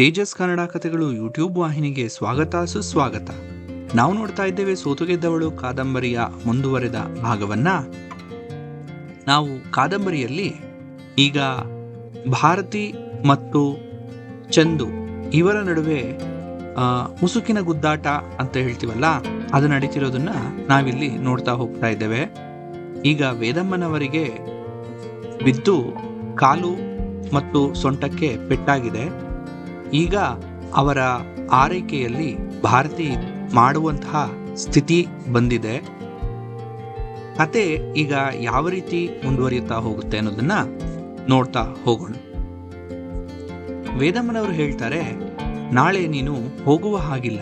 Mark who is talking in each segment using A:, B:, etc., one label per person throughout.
A: ತೇಜಸ್ ಕನ್ನಡ ಕಥೆಗಳು ಯೂಟ್ಯೂಬ್ ವಾಹಿನಿಗೆ ಸ್ವಾಗತ ಸುಸ್ವಾಗತ. ನಾವು ನೋಡ್ತಾ ಇದ್ದೇವೆ ಸೋತುಗೆದ್ದವಳು ಕಾದಂಬರಿಯ ಮುಂದುವರೆದ ಭಾಗವನ್ನ. ನಾವು ಕಾದಂಬರಿಯಲ್ಲಿ ಈಗ ಭಾರತಿ ಮತ್ತು ಚಂದು ಇವರ ನಡುವೆ ಮುಸುಕಿನ ಗುದ್ದಾಟ ಅಂತ ಹೇಳ್ತೀವಲ್ಲ, ಅದು ನಡೀತಿರೋದನ್ನ ನಾವಿಲ್ಲಿ ನೋಡ್ತಾ ಹೋಗ್ತಾ ಇದ್ದೇವೆ. ಈಗ ವೇದಮ್ಮನವರಿಗೆ ಬಿದ್ದು ಕಾಲು ಮತ್ತು ಸೊಂಟಕ್ಕೆ ಪೆಟ್ಟಾಗಿದೆ. ಈಗ ಅವರ ಆರೈಕೆಯಲ್ಲಿ ಭಾರತಿ ಮಾಡುವಂತಹ ಸ್ಥಿತಿ ಬಂದಿದೆ. ಕತೆ ಈಗ ಯಾವ ರೀತಿ ಮುಂದುವರಿಯುತ್ತಾ ಹೋಗುತ್ತೆ ಅನ್ನೋದನ್ನ ನೋಡ್ತಾ ಹೋಗೋಣ. ವೇದಮ್ಮನವರು ಹೇಳ್ತಾರೆ, ನಾಳೆ ನೀನು ಹೋಗುವ ಹಾಗಿಲ್ಲ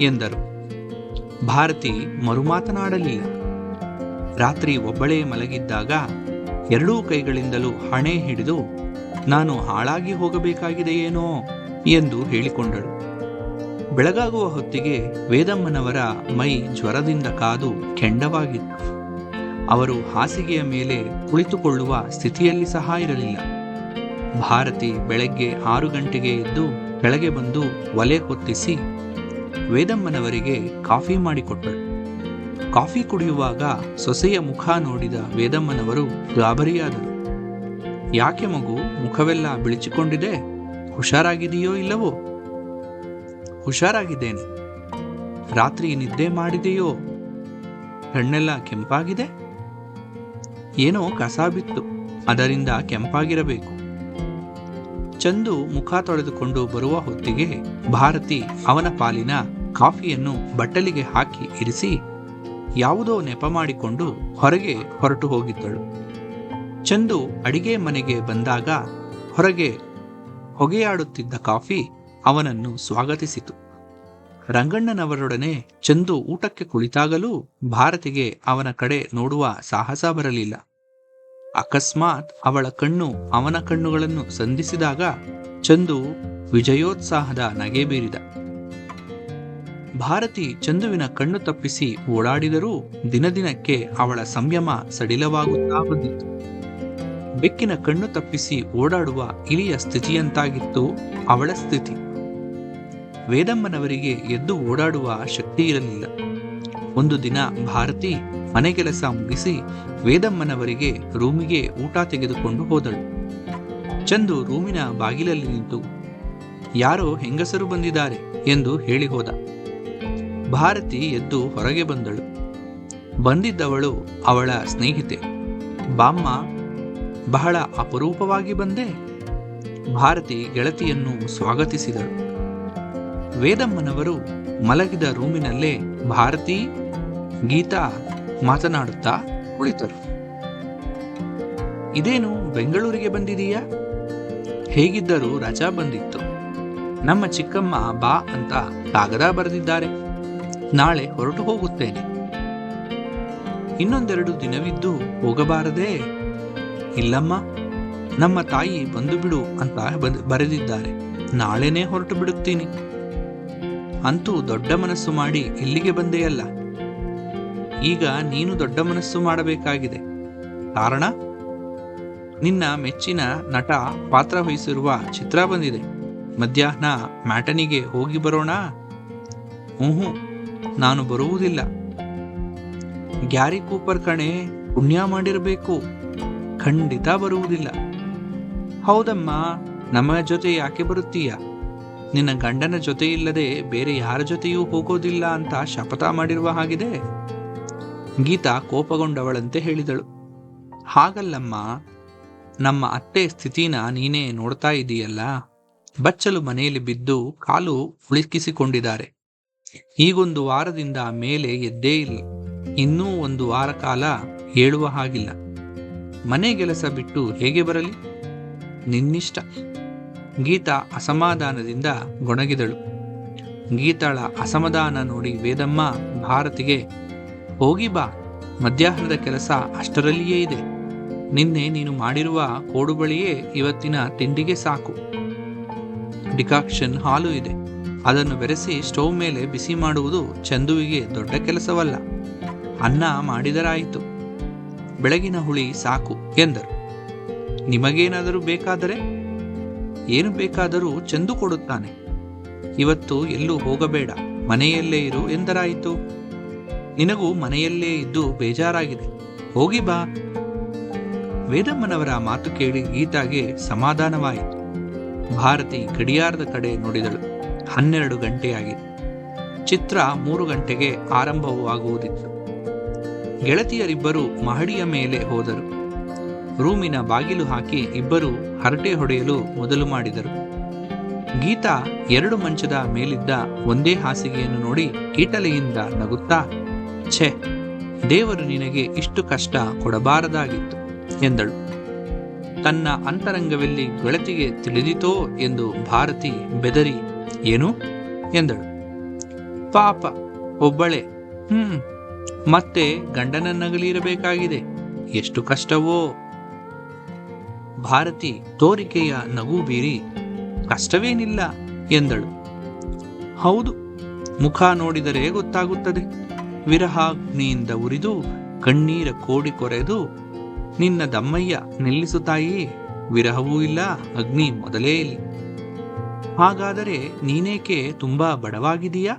A: ಎಂದರು. ಭಾರತಿ ಮರುಮಾತನಾಡಲಿಲ್ಲ. ರಾತ್ರಿ ಒಬ್ಬಳೇ ಮಲಗಿದ್ದಾಗ ಎರಡೂ ಕೈಗಳಿಂದಲೂ ಹಣೆ ಹಿಡಿದು, ನಾನು ಹಾಳಾಗಿ ಹೋಗಬೇಕಾಗಿದೆಯೇನೋ ಎಂದು ಹೇಳಿಕೊಂಡಳು. ಬೆಳಗಾಗುವ ಹೊತ್ತಿಗೆ ವೇದಮ್ಮನವರ ಮೈ ಜ್ವರದಿಂದ ಕಾದು ಕೆಂಡವಾಗಿತ್ತು. ಅವರು ಹಾಸಿಗೆಯ ಮೇಲೆ ಕುಳಿತುಕೊಳ್ಳುವ ಸ್ಥಿತಿಯಲ್ಲಿ ಸಹ ಇರಲಿಲ್ಲ. ಭಾರತಿ ಬೆಳಗ್ಗೆ ಆರು ಗಂಟೆಗೆ ಎದ್ದು ಕೆಳಗೆ ಬಂದು ಒಲೆ ಹೊತ್ತಿಸಿ ವೇದಮ್ಮನವರಿಗೆ ಕಾಫಿ ಮಾಡಿಕೊಟ್ಟಳು. ಕಾಫಿ ಕುಡಿಯುವಾಗ ಸೊಸೆಯ ಮುಖ ನೋಡಿದ ವೇದಮ್ಮನವರು ಗಾಬರಿಯಾದರು. ಯಾಕೆ ಮಗು, ಮುಖವೆಲ್ಲ ಬಿಳಿಚಿಕೊಂಡಿದೆ? ಹುಷಾರಾಗಿದೆಯೋ ಇಲ್ಲವೋ? ಹುಷಾರಾಗಿದ್ದೇನೆ. ರಾತ್ರಿ ನಿದ್ದೆ ಮಾಡಿದೆಯೋ? ಕಣ್ಣೆಲ್ಲ ಕೆಂಪಾಗಿದೆ? ಏನೋ ಕಸ ಬಿತ್ತು. ಅದರಿಂದ ಕೆಂಪಾಗಿರಬೇಕು. ಚಂದು ಮುಖ ತೊಳೆದುಕೊಂಡು ಬರುವ ಹೊತ್ತಿಗೆ ಭಾರತಿ ಅವನ ಪಾಲಿನ ಕಾಫಿಯನ್ನು ಬಟ್ಟಲಿಗೆ ಹಾಕಿ ಇರಿಸಿ ಯಾವುದೋ ನೆಪ ಮಾಡಿಕೊಂಡು ಹೊರಗೆ ಹೊರಟು ಹೋಗಿದ್ದಳು. ಚಂದು ಅಡಿಗೆ ಮನೆಗೆ ಬಂದಾಗ ಹೊರಗೆ ಹೊಗೆಯಾಡುತ್ತಿದ್ದ ಕಾಫಿ ಅವನನ್ನು ಸ್ವಾಗತಿಸಿತು. ರಂಗಣ್ಣನವರೊಡನೆ ಚಂದು ಊಟಕ್ಕೆ ಕುಳಿತಾಗಲೂ ಭಾರತಿಗೆ ಅವನ ಕಡೆ ನೋಡುವ ಸಾಹಸ ಬರಲಿಲ್ಲ. ಅಕಸ್ಮಾತ್ ಅವಳ ಕಣ್ಣು ಅವನ ಕಣ್ಣುಗಳನ್ನು ಸಂಧಿಸಿದಾಗ ಚಂದು ವಿಜಯೋತ್ಸಾಹದ ನಗೆ ಬೀರಿದ. ಭಾರತಿ ಚಂದುವಿನ ಕಣ್ಣು ತಪ್ಪಿಸಿ ಓಡಾಡಿದರೂ ದಿನದಿನಕ್ಕೆ ಅವಳ ಸಂಯಮ ಸಡಿಲವಾಗುತ್ತಾ ಬಂದಿತ್ತು. ಬೆಕ್ಕಿನ ಕಣ್ಣು ತಪ್ಪಿಸಿ ಓಡಾಡುವ ಇಲಿಯ ಸ್ಥಿತಿಯಂತಾಗಿತ್ತು ಅವಳ ಸ್ಥಿತಿ. ವೇದಮ್ಮನವರಿಗೆ ಎದ್ದು ಓಡಾಡುವ ಶಕ್ತಿ ಇರಲಿಲ್ಲ. ಒಂದು ದಿನ ಭಾರತಿ ಮನೆಗೆಲಸ ಮುಗಿಸಿ ವೇದಮ್ಮನವರಿಗೆ ರೂಮಿಗೆ ಊಟ ತೆಗೆದುಕೊಂಡು ಹೋದಳು. ಚಂದು ರೂಮಿನ ಬಾಗಿಲಲ್ಲಿ ನಿಂತು, ಯಾರೋ ಹೆಂಗಸರು ಬಂದಿದ್ದಾರೆ? ಎಂದು ಹೇಳಿ ಹೋದ. ಭಾರತಿ ಎದ್ದು ಹೊರಗೆ ಬಂದಳು. ಬಂದಿದ್ದವಳು ಅವಳ ಸ್ನೇಹಿತೆ. ಬಾಮ್ಮ ಬಹಳ ಅಪರೂಪವಾಗಿ ಬಂದೆ. ಭಾರತಿ ಗೆಳತಿಯನ್ನು ಸ್ವಾಗತಿಸಿದಳು. ವೇದಮ್ಮನವರು ಮಲಗಿದ ರೂಮಿನಲ್ಲೇ ಭಾರತಿ, ಗೀತಾ ಮಾತನಾಡುತ್ತಾ ಕುಳಿತರು. ಇದೇನು ಬೆಂಗಳೂರಿಗೆ ಬಂದಿದೀಯಾ? ಹೇಗಿದ್ದರೂ ರಜಾ ಬಂದಿತ್ತು. ನಮ್ಮ ಚಿಕ್ಕಮ್ಮ ಬಾ ಅಂತ ಕಾಗದ ಬರೆದಿದ್ದಾರೆ. ನಾಳೆ ಹೊರಟು ಹೋಗುತ್ತೇನೆ. ಇನ್ನೊಂದೆರಡು ದಿನವಿದ್ದು ಹೋಗಬಾರದೇ? ಇಲ್ಲಮ್ಮ, ನಮ್ಮ ತಾಯಿ ಬಂದು ಬಿಡು ಅಂತ ಬರೆದಿದ್ದಾರೆ. ನಾಳೆನೇ ಹೊರಟು ಬಿಡುತ್ತೀನಿ. ಅಂತೂ ದೊಡ್ಡ ಮನಸ್ಸು ಮಾಡಿ ಇಲ್ಲಿಗೆ ಬಂದೆಯಲ್ಲ. ಈಗ ನೀನು ದೊಡ್ಡ ಮನಸ್ಸು ಮಾಡಬೇಕಾಗಿದೆ. ಕಾರಣ? ನಿನ್ನ ಮೆಚ್ಚಿನ ನಟ ಪಾತ್ರ ವಹಿಸಿರುವ ಚಿತ್ರ ಬಂದಿದೆ. ಮಧ್ಯಾಹ್ನ ಮ್ಯಾಟನಿಗೆ ಹೋಗಿ ಬರೋಣ? ಹ್ಞೂ ನಾನು ಬರುವುದಿಲ್ಲ. ಗ್ಯಾರಿ ಕೂಪರ್ ಕಣೆ, ಪುಣ್ಯ ಮಾಡಿರಬೇಕು. ಖಂಡಿತ ಬರುವುದಿಲ್ಲ. ಹೌದಮ್ಮ, ನಮ್ಮ ಜೊತೆ ಯಾಕೆ ಬರುತ್ತೀಯ? ನಿನ್ನ ಗಂಡನ ಜೊತೆ ಇಲ್ಲದೆ ಬೇರೆ ಯಾರ ಜೊತೆಯೂ ಹೋಗೋದಿಲ್ಲ ಅಂತ ಶಪಥ ಮಾಡಿರುವ ಹಾಗಿದೆ? ಗೀತಾ ಕೋಪಗೊಂಡವಳಂತೆ ಹೇಳಿದಳು. ಹಾಗಲ್ಲಮ್ಮ, ನಮ್ಮ ಅತ್ತೆ ಸ್ಥಿತಿನ ನೀನೇ ನೋಡ್ತಾ ಇದೀಯಲ್ಲ? ಬಚ್ಚಲು ಮನೆಯಲ್ಲಿ ಬಿದ್ದು ಕಾಲು ಉಳುಕಿಸಿಕೊಂಡಿದ್ದಾರೆ. ಈಗೊಂದು ವಾರದಿಂದ ಮೇಲೆ ಎದ್ದೇ ಇಲ್ಲ. ಇನ್ನೂ ಒಂದು ವಾರ ಕಾಲ ಹೇಳುವ ಹಾಗಿಲ್ಲ. ಮನೆ ಕೆಲಸ ಬಿಟ್ಟು ಹೇಗೆ ಬರಲಿ? ನಿನ್ನಿಷ್ಟ. ಗೀತಾ ಅಸಮಾಧಾನದಿಂದ ಗೊಣಗಿದಳು. ಗೀತಾಳ ಅಸಮಾಧಾನ ನೋಡಿ ವೇದಮ್ಮ ಭಾರತಿಗೆ, ಹೋಗಿ ಬಾ, ಮಧ್ಯಾಹ್ನದ ಕೆಲಸ ಅಷ್ಟರಲ್ಲಿಯೇ ಇದೆ. ನಿನ್ನೆ ನೀನು ಮಾಡಿರುವ ಕೋಡುಬಳಿಯೇ ಇವತ್ತಿನ ತಿಂಡಿಗೆ ಸಾಕು. ಡಿಕಾಕ್ಷನ್ ಹಾಲು ಇದೆ. ಅದನ್ನು ಬೆರೆಸಿ ಸ್ಟೌವ್ ಮೇಲೆ ಬಿಸಿ ಮಾಡುವುದು ಚಂದುವಿಗೆ ದೊಡ್ಡ ಕೆಲಸವಲ್ಲ. ಅನ್ನ ಮಾಡಿದರಾಯಿತು. ಬೆಳಗಿನ ಹುಳಿ ಸಾಕು ಎಂದರು. ನಿಮಗೇನಾದರೂ ಬೇಕಾದರೆ? ಏನು ಬೇಕಾದರೂ ಚೆಂದು ಕೊಡುತ್ತಾನೆ. ಇವತ್ತು ಎಲ್ಲೂ ಹೋಗಬೇಡ, ಮನೆಯಲ್ಲೇ ಇರು ಎಂದರಾಯಿತು. ನಿನಗೂ ಮನೆಯಲ್ಲೇ ಇದ್ದು ಬೇಜಾರಾಗಿದೆ. ಹೋಗಿ ಬಾ. ವೇದಮ್ಮನವರ ಮಾತು ಕೇಳಿ ಗೀತಾಗೆ ಸಮಾಧಾನವಾಯಿತು. ಭಾರತಿ ಗಡಿಯಾರದ ಕಡೆ ನೋಡಿದಳು. ಹನ್ನೆರಡು ಗಂಟೆಯಾಗಿದೆ. ಚಿತ್ರ ಮೂರು ಗಂಟೆಗೆ ಆರಂಭವೂ ಆಗುವುದಿತ್ತು ಗೆಳತಿಯರಿಬ್ಬರು ಮಹಡಿಯ ಮೇಲೆ ಹೋದರು. ರೂಮಿನ ಬಾಗಿಲು ಹಾಕಿ ಇಬ್ಬರು ಹರಟೆ ಹೊಡೆಯಲು ಮೊದಲು ಮಾಡಿದರು. ಗೀತಾ ಎರಡು ಮಂಚದ ಮೇಲಿದ್ದ ಒಂದೇ ಹಾಸಿಗೆಯನ್ನು ನೋಡಿ ಕೀಟಲೆಯಿಂದ ನಗುತ್ತಾ, ಛೆ, ದೇವರು ನಿನಗೆ ಇಷ್ಟು ಕಷ್ಟ ಕೊಡಬಾರದಾಗಿತ್ತು ಎಂದಳು. ತನ್ನ ಅಂತರಂಗವೆಲ್ಲಿ ಗೆಳತಿಗೆ ತಿಳಿದಿತೋ ಎಂದು ಭಾರತಿ ಬೆದರಿ, ಏನು? ಎಂದಳು. ಪಾಪ, ಒಬ್ಬಳೆ, ಹ್ಮ್ ಮತ್ತೆ ಗಂಡನನ್ನಗಲಿರಬೇಕಾಗಿದೆ. ಎಷ್ಟು ಕಷ್ಟವೋ. ಭಾರತಿ ತೋರಿಕೆಯ ನಗು ಬೀರಿ, ಕಷ್ಟವೇನಿಲ್ಲ ಎಂದಳು. ಹೌದು, ಮುಖ ನೋಡಿದರೆ ಗೊತ್ತಾಗುತ್ತದೆ. ವಿರಹಾಗ್ನಿಯಿಂದ ಉರಿದು, ಕಣ್ಣೀರ ಕೋಡಿ ಕೊರೆದು, ನಿನ್ನ ದಮ್ಮಯ್ಯ ನಿಲ್ಲಿಸುತ್ತಾಯಿ. ವಿರಹವೂ ಇಲ್ಲ, ಅಗ್ನಿ ಮೊದಲೇ ಇಲ್ಲ. ಹಾಗಾದರೆ ನೀನೇಕೆ ತುಂಬಾ ಬಡವಾಗಿದೀಯಾ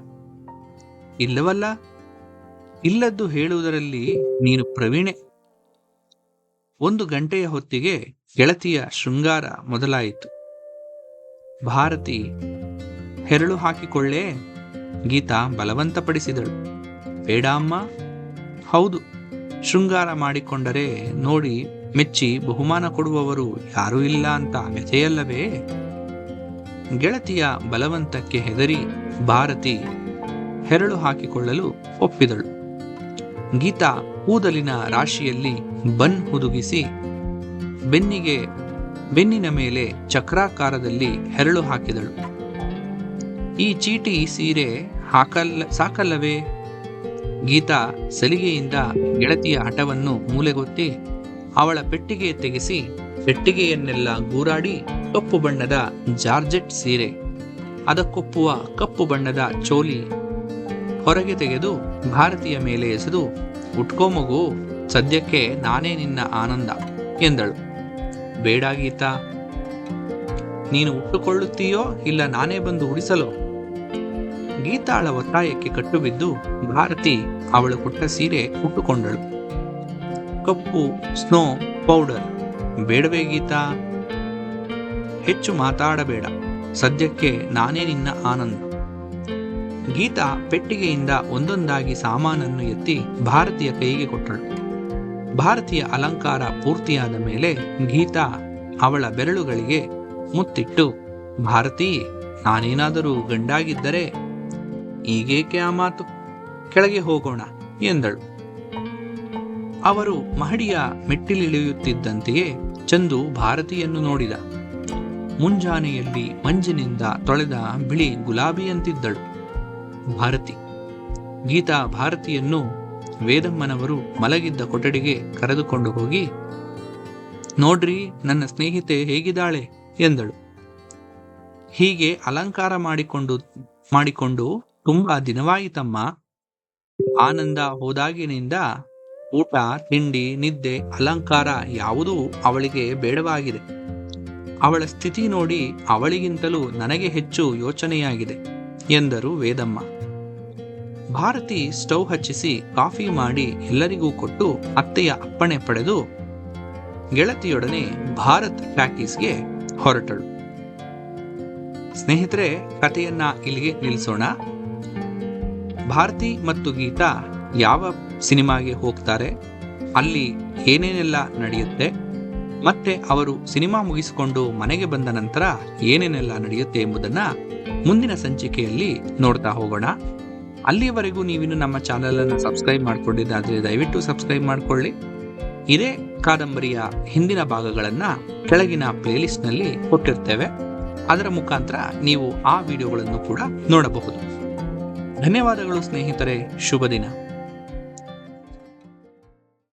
A: ಇಲ್ಲವಲ್ಲ ಇಲ್ಲದ್ದು ಹೇಳುವುದರಲ್ಲಿ ನೀನು ಪ್ರವೀಣೆ. ಒಂದು ಗಂಟೆಯ ಹೊತ್ತಿಗೆ ಗೆಳತಿಯ ಶೃಂಗಾರ ಮೊದಲಾಯಿತು. ಭಾರತಿ, ಹೆರಳು ಹಾಕಿಕೊಳ್ಳೆ. ಗೀತಾ ಬಲವಂತಪಡಿಸಿದಳು. ಬೇಡ ಅಮ್ಮ. ಹೌದು. ಶೃಂಗಾರ ಮಾಡಿಕೊಂಡರೆ ನೋಡಿ ಮೆಚ್ಚಿ ಬಹುಮಾನ ಕೊಡುವವರು ಯಾರೂ ಇಲ್ಲ ಅಂತ ವ್ಯಥೆಯಲ್ಲವೇ? ಗೆಳತಿಯ ಬಲವಂತಕ್ಕೆ ಹೆದರಿ ಭಾರತಿ ಹೆರಳು ಹಾಕಿಕೊಳ್ಳಲು ಒಪ್ಪಿದಳು. ಗೀತಾ ಕೂದಲಿನ ರಾಶಿಯಲ್ಲಿ ಬನ್ ಹುದುಗಿಸಿ ಬೆನ್ನಿಗೆ, ಬೆನ್ನಿನ ಮೇಲೆ ಚಕ್ರಾಕಾರದಲ್ಲಿ ಹೆರಳು ಹಾಕಿದಳು. ಈ ಚೀಟಿ ಸೀರೆ ಹಾಕಲ್ಲ ಸಾಕಲ್ಲವೇ? ಗೀತಾ ಸಲಿಗೆಯಿಂದ ಗೆಳತಿಯ ಹಠವನ್ನು ಮೂಲೆಗೊತ್ತಿ ಅವಳ ಪೆಟ್ಟಿಗೆ ತೆಗೆಸಿ ಪೆಟ್ಟಿಗೆಯನ್ನೆಲ್ಲ ಗೂರಾಡಿ ಕಪ್ಪು ಬಣ್ಣದ ಜಾರ್ಜೆಟ್ ಸೀರೆ, ಅದಕ್ಕೊಪ್ಪುವ ಕಪ್ಪು ಬಣ್ಣದ ಚೋಲಿ ಹೊರಗೆ ತೆಗೆದು ಭಾರತೀಯ ಮೇಲೆ ಎಸೆದು, ಉಟ್ಕೋ ಮಗು, ಸದ್ಯಕ್ಕೆ ನಾನೇ ನಿನ್ನ ಆನಂದ ಎಂದಳು. ಬೇಡ ಗೀತಾ. ನೀನು ಉಟ್ಟುಕೊಳ್ಳುತ್ತೀಯೋ ಇಲ್ಲ ನಾನೇ ಬಂದು ಉಡಿಸಲೋ? ಗೀತಾಳ ಒತ್ತಾಯಕ್ಕೆ ಕಟ್ಟುಬಿದ್ದು ಭಾರತಿ ಅವಳು ಕೊಟ್ಟ ಸೀರೆ ಉಟ್ಟುಕೊಂಡಳು. ಕಪ್ಪು, ಸ್ನೋ, ಪೌಡರ್. ಬೇಡವೇ ಗೀತಾ. ಹೆಚ್ಚು ಮಾತಾಡಬೇಡ. ಸದ್ಯಕ್ಕೆ ನಾನೇ ನಿನ್ನ ಆನಂದ. ಗೀತಾ ಪೆಟ್ಟಿಗೆಯಿಂದ ಒಂದೊಂದಾಗಿ ಸಾಮಾನನ್ನು ಎತ್ತಿ ಭಾರತೀಯ ಕೈಗೆ ಕೊಟ್ಟಳು. ಭಾರತೀಯ ಅಲಂಕಾರ ಪೂರ್ತಿಯಾದ ಮೇಲೆ ಗೀತಾ ಅವಳ ಬೆರಳುಗಳಿಗೆ ಮುತ್ತಿಟ್ಟು, ಭಾರತಿ, ನಾನೇನಾದರೂ ಗಂಡಾಗಿದ್ದರೆ ಈಗೇಕೆ ಆ ಮಾತು? ಕೆಳಗೆ ಹೋಗೋಣ, ಎಂದಳು. ಅವರು ಮಹಡಿಯ ಮೆಟ್ಟಿಲಿಳಿಯುತ್ತಿದ್ದಂತೆಯೇ ಚಂದು ಭಾರತಿಯನ್ನು ನೋಡಿದ. ಮುಂಜಾನೆಯಲ್ಲಿ ಮಂಜಿನಿಂದ ತೊಳೆದ ಬಿಳಿ ಗುಲಾಬಿಯಂತಿದ್ದಳು. ಭಾರತಿ. ಗೀತಾ ಭಾರತಿಯನ್ನು ವೇದಮ್ಮನವರು ಮಲಗಿದ್ದ ಕೊಠಡಿಗೆ ಕರೆದುಕೊಂಡು ಹೋಗಿ, ನೋಡ್ರಿ, ನನ್ನ ಸ್ನೇಹಿತೆ ಹೇಗಿದ್ದಾಳೆ? ಎಂದಳು. ಹೀಗೆ ಅಲಂಕಾರ ಮಾಡಿಕೊಂಡು ಮಾಡಿಕೊಂಡು ತುಂಬಾ ದಿನವಾಯಿತಮ್ಮ. ಆನಂದ ಹೋದಾಗಿನಿಂದ ಊಟ, ತಿಂಡಿ, ನಿದ್ದೆ, ಅಲಂಕಾರ ಯಾವುದೂ ಅವಳಿಗೆ ಬೇಡವಾಗಿದೆ. ಅವಳ ಸ್ಥಿತಿ ನೋಡಿ ಅವಳಿಗಿಂತಲೂ ನನಗೆ ಹೆಚ್ಚು ಯೋಚನೆಯಾಗಿದೆ, ಎಂದರು ವೇದಮ್ಮ. ಭಾರತಿ ಸ್ಟವ್ ಹಚ್ಚಿಸಿ ಕಾಫಿ ಮಾಡಿ ಎಲ್ಲರಿಗೂ ಕೊಟ್ಟು ಅತ್ತೆಯ ಅಪ್ಪಣೆ ಪಡೆದು ಗೆಳತಿಯೊಡನೆ ಭಾರತ್ ಟ್ಯಾಕೀಸ್ಗೆ ಹೊರಟಳು. ಸ್ನೇಹಿತರೆ, ಕಥೆಯನ್ನ ಇಲ್ಲಿಗೆ ನಿಲ್ಲಿಸೋಣ. ಭಾರತಿ ಮತ್ತು ಗೀತಾ ಯಾವ ಸಿನಿಮಾಗೆ ಹೋಗ್ತಾರೆ? ಅಲ್ಲಿ ಏನೇನೆಲ್ಲ ನಡೆಯುತ್ತೆ? ಮತ್ತೆ ಅವರು ಸಿನಿಮಾ ಮುಗಿಸಿಕೊಂಡು ಮನೆಗೆ ಬಂದ ನಂತರ ಏನೇನೆಲ್ಲ ನಡೆಯುತ್ತೆ ಎಂಬುದನ್ನ ಮುಂದಿನ ಸಂಚಿಕೆಯಲ್ಲಿ ನೋಡ್ತಾ ಹೋಗೋಣ. ಅಲ್ಲಿಯವರೆಗೂ ನೀವಿನ್ನು ನಮ್ಮ ಚಾನಲನ್ನು ಸಬ್ಸ್ಕ್ರೈಬ್ ಮಾಡಿಕೊಂಡಿದ್ದಾದರೆ ದಯವಿಟ್ಟು ಸಬ್ಸ್ಕ್ರೈಬ್ ಮಾಡಿಕೊಳ್ಳಿ. ಇದೇ ಕಾದಂಬರಿಯ ಹಿಂದಿನ ಭಾಗಗಳನ್ನು ಕೆಳಗಿನ ಪ್ಲೇಲಿಸ್ಟ್ನಲ್ಲಿ ಕೊಟ್ಟಿರ್ತೇವೆ. ಅದರ ಮುಖಾಂತರ ನೀವು ಆ ವಿಡಿಯೋಗಳನ್ನು ಕೂಡ ನೋಡಬಹುದು. ಧನ್ಯವಾದಗಳು ಸ್ನೇಹಿತರೆ ಶುಭ ದಿನ